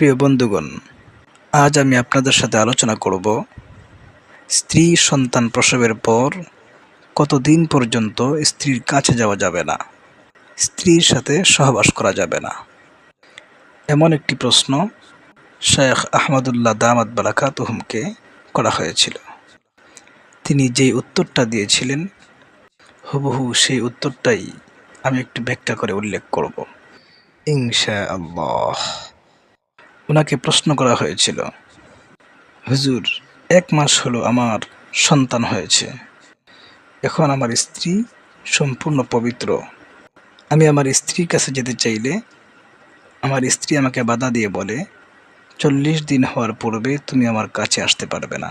প্রিয় বন্ধুগণ, আজ আমি আপনাদের সাথে আলোচনা করব স্ত্রী সন্তান প্রসবের পর কতদিন পর্যন্ত স্ত্রীর কাছে যাওয়া যাবে না, স্ত্রীর সাথে সহবাস করা যাবে না। এমন একটি প্রশ্ন শেখ আহমদুল্লাহ দামাদ বারাকাতুহুমকে করা হয়েছিল। তিনি যেই উত্তরটা দিয়েছিলেন, হুবহু সেই উত্তরটাই আমি একটু ব্যাখ্যা করে উল্লেখ করব। ইনশা আল্লাহ ওনাকে প্রশ্ন করা হয়েছিল, হুজুর, এক মাস হলো আমার সন্তান হয়েছে। এখন আমার স্ত্রী সম্পূর্ণ পবিত্র। আমি আমার স্ত্রীর কাছে যেতে চাইলে আমার স্ত্রী আমাকে বাধা দিয়ে বলে, চল্লিশ দিন হওয়ার পূর্বে তুমি আমার কাছে আসতে পারবে না।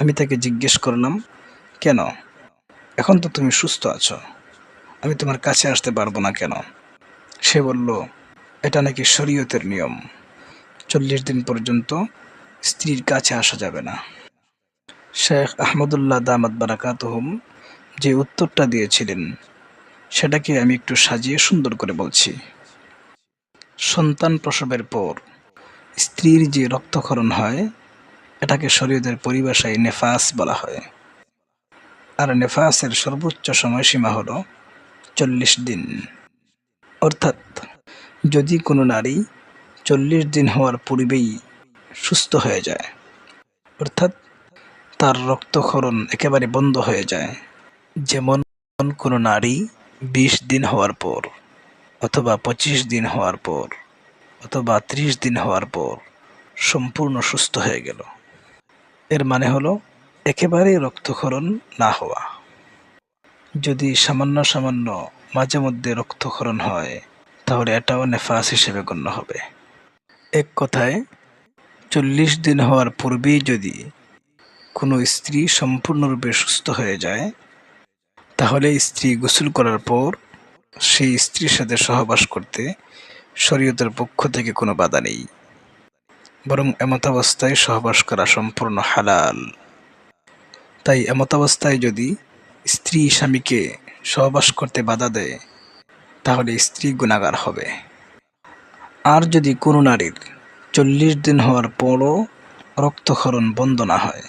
আমি তাকে জিজ্ঞেস করলাম, কেন? এখন তো তুমি সুস্থ আছো। আমি তোমার কাছে আসতে পারব না কেন? সে বলল, এটা নাকি শরীয়তের নিয়ম। চল্লিশ দিন পর্যন্ত স্ত্রীর কাছে আসা যাবে না। শেখ আহমদুল্লাহ দামাদ বারাকাতহুম যে উত্তরটা দিয়েছিলেন, সেটাকে আমি একটু সাজিয়ে সুন্দর করে বলছি। সন্তান প্রসবের পর স্ত্রীর যে রক্তক্ষরণ হয়, এটাকে শরীয়তের পরিভাষায় নেফাস বলা হয়। আর নেফাসের সর্বোচ্চ সময়সীমা হল চল্লিশ দিন। অর্থাৎ যদি কোনো নারী চল্লিশ দিন হওয়ার পূর্বেই সুস্থ হয়ে যায়। অর্থাৎ তার রক্তক্ষরণ একেবারে বন্ধ হয়ে যায়। যেমন কোনো নারী বিশ দিন হওয়ার পর, অথবা পঁচিশ দিন হওয়ার পর, অথবা ত্রিশ দিন হওয়ার পর সম্পূর্ণ সুস্থ হয়ে গেল। এর মানে হলো একেবারে রক্তক্ষরণ না হওয়া। যদি সামান্য সামান্য মাঝে মধ্যে রক্তক্ষরণ হয়, তাহলে এটাও নেফাস হিসেবে গণ্য হবে। এক কথায়, চল্লিশ দিন হওয়ার পূর্বেই যদি কোনো স্ত্রী সম্পূর্ণরূপে সুস্থ হয়ে যায়, তাহলে স্ত্রী গোসল করার পর সেই স্ত্রীর সাথে সহবাস করতে শরীয়তের পক্ষ থেকে কোনো বাধা নেই। বরং এমতাবস্থায় সহবাস করা সম্পূর্ণ হালাল। তাই এমতাবস্থায় যদি স্ত্রী স্বামীকে সহবাস করতে বাধা দেয়, তাহলে স্ত্রী গুণাগার হবে। আর যদি কোনো নারীর চল্লিশ দিন হওয়ার পরও রক্তক্ষরণ বন্ধ না হয়,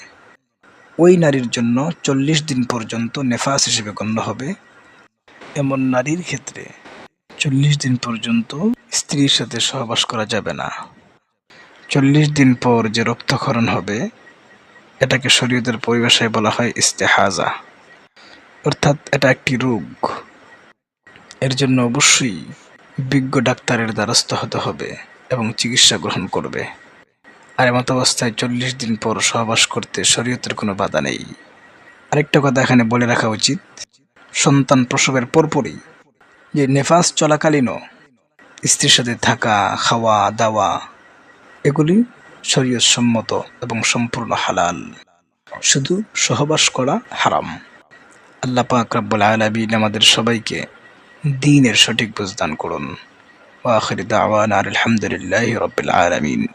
ওই নারীর জন্য চল্লিশ দিন পর্যন্ত নেফাস হিসেবে গণ্য হবে। এমন নারীর ক্ষেত্রে চল্লিশ দিন পর্যন্ত স্ত্রীর সাথে সহবাস করা যাবে না। চল্লিশ দিন পর যে রক্তক্ষরণ হবে, এটাকে শরীয়তের পরিভাষায় বলা হয় ইস্তেহাজা। অর্থাৎ এটা একটি রোগ। এর জন্য অবশ্যই বিজ্ঞ ডাক্তারের দ্বারস্থ হতে হবে এবং চিকিৎসা গ্রহণ করবে। আর এমত অবস্থায় চল্লিশ দিন পর সহবাস করতে শরীয়তের কোনো বাধা নেই। আরেকটা কথা এখানে বলে রাখা উচিত, সন্তান প্রসবের পরপরই যে নেফাস চলাকালীনও স্ত্রীর সাথে থাকা, খাওয়া, দাওয়া, এগুলি শরীয়ত সম্মত এবং সম্পূর্ণ হালাল। শুধু সহবাস করা হারাম। আল্লাহ পাক রব্বুল আমাদের সবাইকে দিনের সঠিক বুঝদান করুন। ওয়াখির দাওয়ানা আলহামদুলিল্লাহি রাব্বিল আলামিন।